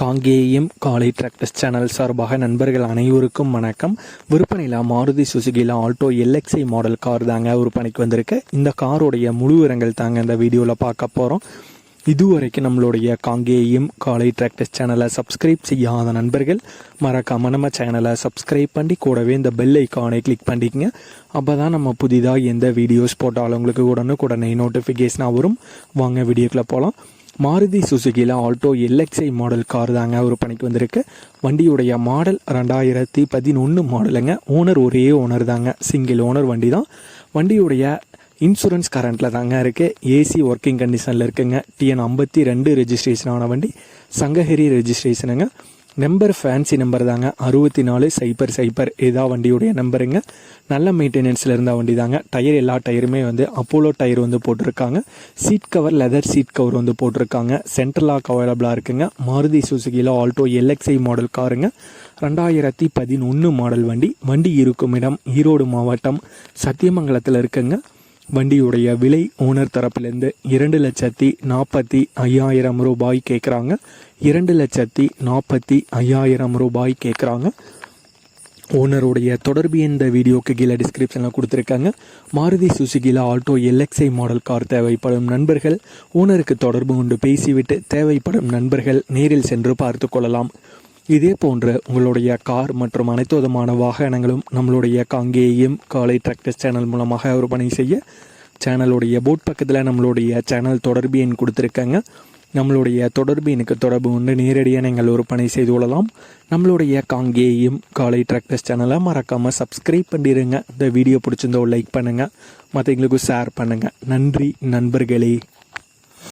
காங்கேயம் காலை tractors channel சார்பாக நண்பர்கள் அனைவருக்கும் வணக்கம். விற்பனையில் மாருதி சுசுகியில் ஆல்டோ எல்எக்ஸ்ஐ மாடல் கார் தாங்க விற்பனைக்கு வந்திருக்கு. இந்த காரோடைய முழு விவரங்கள் தாங்க இந்த வீடியோவில் பார்க்க போகிறோம் இதுவரைக்கும் நம்மளுடைய காங்கேயம் காலை டிராக்டர்ஸ் சேனலை சப்ஸ்கிரைப் செய்யாத நண்பர்கள் மறக்காம நம்ம சேனலை சப்ஸ்கிரைப் பண்ணி கூடவே இந்த பெல் ஐக்கானை கிளிக் பண்ணிக்கங்க. அப்போ தான் நம்ம புதிதாக எந்த வீடியோஸ் போட்டாலும் உங்களுக்கு உடனுக்குடனே நோட்டிஃபிகேஷனாக வரும். வாங்க வீடியோக்குள்ளே போகலாம் மாருதி சுசுகியில் ஆல்டோ எல்எக்ஸ்ஐ மாடல் கார் தாங்க விற்பனைக்கு வந்திருக்கு. வண்டியுடைய மாடல் ரெண்டாயிரத்தி பதினொன்று மாடலுங்க ஓனர் ஒரே ஓனர் தாங்க. சிங்கிள் ஓனர் வண்டி தான் வண்டியுடைய இன்சூரன்ஸ் கரண்ட்டில் தாங்க இருக்குது ஏசி ஒர்க்கிங் கண்டிஷனில் இருக்குங்க. டிஎன் ஐம்பத்தி ரெண்டு ரெஜிஸ்ட்ரேஷன் ஆன வண்டி. சங்ககிரி ரெஜிஸ்ட்ரேஷனுங்க நம்பர் ஃபேன்சி நம்பர் தாங்க. அறுபத்தி நாலு சைபர் சைபர் இதா வண்டியுடைய நம்பருங்க நல்ல மெயின்டெனன்ஸில் இருந்த வண்டி தாங்க. டயர் எல்லா டயருமே வந்து அப்போலோ டயர் வந்து போட்டிருக்காங்க. Seat cover leather seat cover வந்து போட்டிருக்காங்க. சென்ட்ரல் லாக் அவைலபிளாக இருக்குங்க. மாருதி சுசுகியில் ஆல்டோ எல்எக்ஸ்ஐ மாடல் காருங்க ரெண்டாயிரத்தி பதினொன்று மாடல் வண்டி. வண்டி இருக்கும் இடம் ஈரோடு மாவட்டம் சத்தியமங்கலத்தில் இருக்குங்க. வண்டியுடைய விலை ஓனர் தரப்பிலிருந்து இரண்டு லட்சத்தி நாற்பத்தி ஐயாயிரம் ரூபாய் கேட்குறாங்க இரண்டு லட்சத்தி நாற்பத்தி ஐயாயிரம் ரூபாய் கேட்குறாங்க ஓனருடைய தொடர்பு இந்த வீடியோக்கு கீழே டிஸ்கிரிப்ஷனில் கொடுத்துருக்காங்க. மாருதி சுசுகியில் ஆல்டோ எல்எக்ஸ்ஐ மாடல் கார் தேவைப்படும் நண்பர்கள். ஓனருக்கு தொடர்பு கொண்டு பேசிவிட்டு தேவைப்படும் நண்பர்கள் நேரில் சென்று பார்த்து கொள்ளலாம். இதே போன்ற உங்களுடைய கார் மற்றும் அனைத்து விதமான வாகனங்களும் நம்மளுடைய காங்கேயம் காலை டிராக்டர்ஸ் சேனல் மூலமாக விற்பனை செய்ய சேனலுடைய போட் பக்கத்தில் நம்மளுடைய சேனல் தொடர்பு எண் கொடுத்துருக்காங்க. நம்மளுடைய தொடர்பு எனக்கு தொடர்பு கொண்டு நேரடியாக நீங்கள் விற்பனை செய்து கொள்ளலாம். நம்மளுடைய காங்கேயும் காலை டிராக்டர்ஸ் சேனலை மறக்காமல் சப்ஸ்கிரைப் பண்ணிடுங்க இந்த வீடியோ பிடிச்சிருந்தோ லைக் பண்ணுங்கள் மற்றவங்களுக்கும் ஷேர் பண்ணுங்கள் நன்றி நண்பர்களே.